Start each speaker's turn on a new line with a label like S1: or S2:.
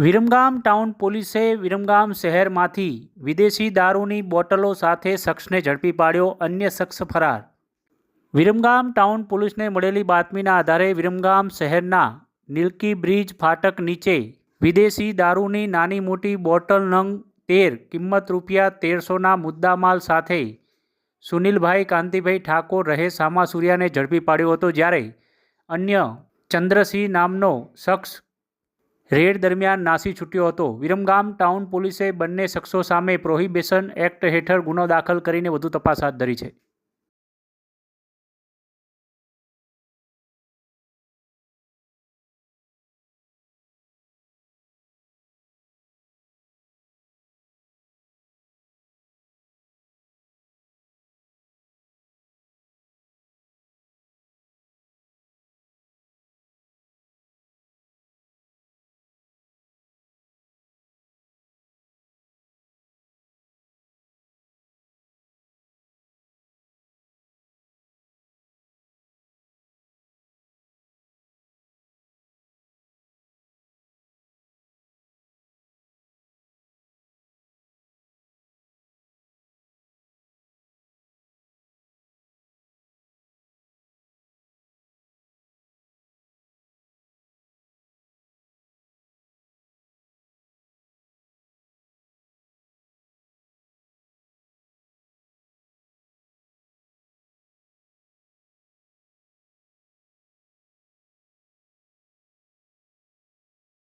S1: Viramgam town પોલીસે વિરમગામ શહેરમાંથી વિદેશી દારૂની બોટલો સાથે શખ્સને ઝડપી પાડ્યો, અન્ય શખ્સ ફરાર. વિરમગામ ટાઉન પોલીસને મળેલી બાતમીના આધારે વિરમગામ શહેરના નીલકી બ્રિજ ફાટક નીચે વિદેશી દારૂની નાની મોટી બોટલ નંગ તેર, કિંમત રૂપિયા તેરસોના મુદ્દામાલ સાથે સુનિલભાઈ કાંતિભાઈ ઠાકોર રહે સામાસુરિયાને ઝડપી પાડ્યો હતો જ્યારે અન્ય ચંદ્રસિંહ નામનો શખ્સ રેડ દરમિયાન નાસી છૂટ્યો હતો. વિરમગામ ટાઉન પોલીસે બંને શખ્સો સામે પ્રોહિબિશન એક્ટ હેઠળ ગુનો દાખલ કરીને વધુ તપાસ હાથ ધરી છે.